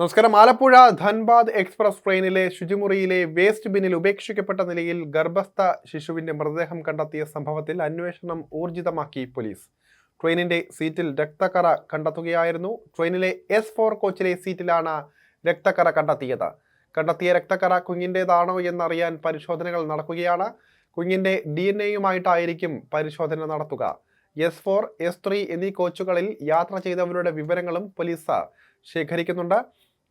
നമസ്കാരം. ആലപ്പുഴ ധൻബാദ് എക്സ്പ്രസ് ട്രെയിനിലെ ശുചിമുറിയിലെ വേസ്റ്റ് ബിന്നിൽ ഉപേക്ഷിക്കപ്പെട്ട നിലയിൽ ഗർഭസ്ഥ ശിശുവിന്റെ മൃതദേഹം കണ്ടെത്തിയ സംഭവത്തിൽ അന്വേഷണം ഊർജിതമാക്കി പോലീസ്. ട്രെയിനിന്റെ സീറ്റിൽ രക്തക്കറ കണ്ടെത്തുകയായിരുന്നു. ട്രെയിനിലെ എസ് ഫോർ കോച്ചിലെ സീറ്റിലാണ് രക്തക്കറ കണ്ടെത്തിയത്. കണ്ടെത്തിയ രക്തക്കറ കുഞ്ഞിന്റെതാണോ എന്നറിയാൻ പരിശോധനകൾ നടക്കുകയാണ്. കുഞ്ഞിന്റെ ഡി എൻ എയുമായിട്ടായിരിക്കും പരിശോധന നടത്തുക. എസ് ഫോർ എസ് ത്രീ എന്നീ കോച്ചുകളിൽ യാത്ര ചെയ്തവരുടെ വിവരങ്ങളും പോലീസ് ശേഖരിക്കുന്നുണ്ട്.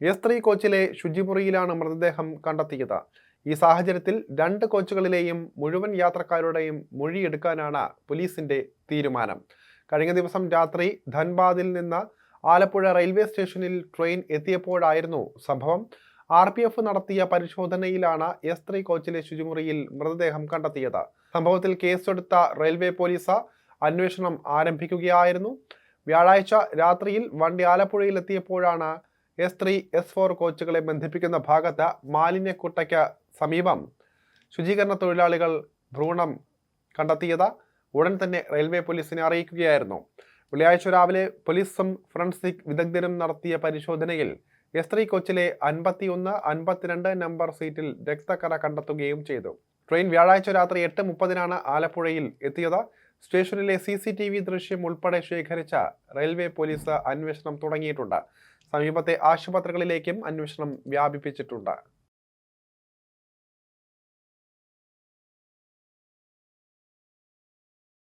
എസ് ത്രീ കോച്ചിലെ ശുചിമുറിയിലാണ് മൃതദേഹം കണ്ടെത്തിയത്. ഈ സാഹചര്യത്തിൽ രണ്ട് കോച്ചുകളിലെയും മുഴുവൻ യാത്രക്കാരുടെയും മൊഴിയെടുക്കാനാണ് പോലീസിന്റെ തീരുമാനം. കഴിഞ്ഞ ദിവസം രാത്രി ധൻബാദിൽ നിന്ന് ആലപ്പുഴ റെയിൽവേ സ്റ്റേഷനിൽ ട്രെയിൻ എത്തിയപ്പോഴായിരുന്നു സംഭവം. ആർ പി എഫ് നടത്തിയ പരിശോധനയിലാണ് എസ് ത്രീ കോച്ചിലെ ശുചിമുറിയിൽ മൃതദേഹം കണ്ടെത്തിയത്. സംഭവത്തിൽ കേസെടുത്ത റെയിൽവേ പോലീസ് അന്വേഷണം ആരംഭിക്കുകയായിരുന്നു. വ്യാഴാഴ്ച രാത്രിയിൽ വണ്ടി ആലപ്പുഴയിൽ എത്തിയപ്പോഴാണ് എസ് ത്രീ എസ് ഫോർ കോച്ചുകളെ ബന്ധിപ്പിക്കുന്ന ഭാഗത്ത് മാലിന്യക്കുട്ടയ്ക്ക് സമീപം ശുചീകരണ തൊഴിലാളികൾ ഭ്രൂണം കണ്ടെത്തിയത് ഉടൻ തന്നെ റെയിൽവേ പോലീസിനെ അറിയിക്കുകയായിരുന്നു. വെള്ളിയാഴ്ച രാവിലെ പോലീസും ഫോറൻസിക് വിദഗ്ധരും നടത്തിയ പരിശോധനയിൽ എസ് ത്രീ കോച്ചിലെ അൻപത്തിയൊന്ന് അൻപത്തിരണ്ട് നമ്പർ സീറ്റിൽ രക്തക്കറ കണ്ടെത്തുകയും ചെയ്തു. ട്രെയിൻ വ്യാഴാഴ്ച രാത്രി എട്ട് മുപ്പതിനാണ് ആലപ്പുഴയിൽ എത്തിയത്. സ്റ്റേഷനിലെ സി സി ടി വി ദൃശ്യം ഉൾപ്പെടെ ശേഖരിച്ച റെയിൽവേ പോലീസ് അന്വേഷണം തുടങ്ങിയിട്ടുണ്ട്. സമീപത്തെ ആശുപത്രികളിലേക്കും അന്വേഷണം വ്യാപിപ്പിച്ചിട്ടുണ്ട്.